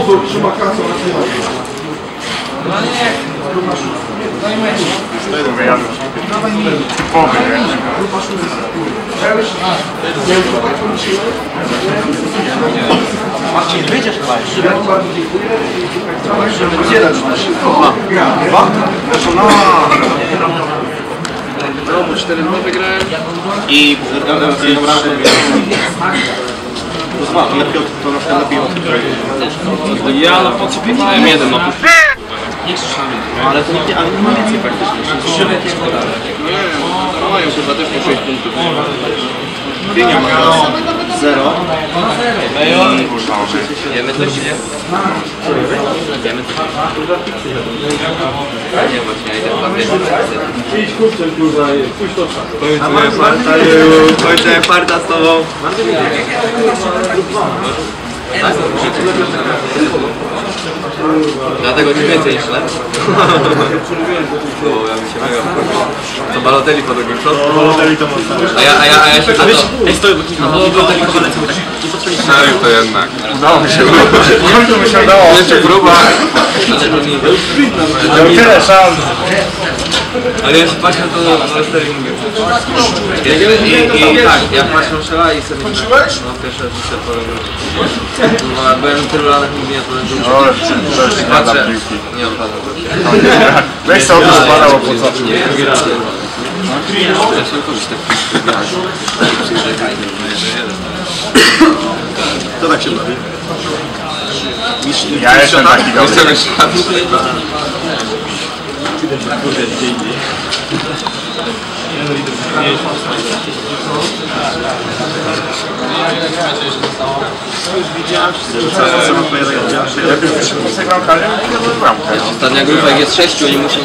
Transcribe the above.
Uzu trzyma kasę na. No nie, grupa szósta. No i mecz. Cztery wyjazdy. Typowy, nie? Grupa szósta. Marcin, wyjdziesz chyba jeszcze. Ja bardzo dziękuję. Gdzie leczysz? Dwa. Dwa? 2 wygrałem. I jedną ramkę Lepiej to na lepiej od Ja na pocie miałem jeden, no to Ale to nie, ale nie ma więcej praktycznie. nie, no mają chyba też po 6 punktów. Teraz zero. Jemy nie? Jemy też. Nie, właśnie, idę w papierze. Kończę farta, kończę farta z tobą. Dlatego ci więcej niż lepszy. Bo ja bym się mega To Balotelli po drugim środku. Poloteli to mocno. A ja, a ja, a ja się... A to, Ej, stoi, bo kilka. Balotelli po drugim Serio to jednak. Udało mi się. W końcu mi się udało. Jeszcze próba. Ale to nie... Miał tyle szans. Ale ja się patrzę to na Balotelli mówię. I, i, I tak, ja patrzę Szela i sobie... Włączyłeś? No pierwsze się powiem. No, byłem tylu lat, jak mówię, to będzie O, to już nie da Patrzę. piłki. Nie odpadam. Weź sobie to spadało po co. Nie, drugi raz. Kto tak się bawi? Ja jestem taki dobry. Co, co ma twoja reakcja? Jak już wyszedł z nie? Ostatnia grupa, jak jest sześciu, oni muszą...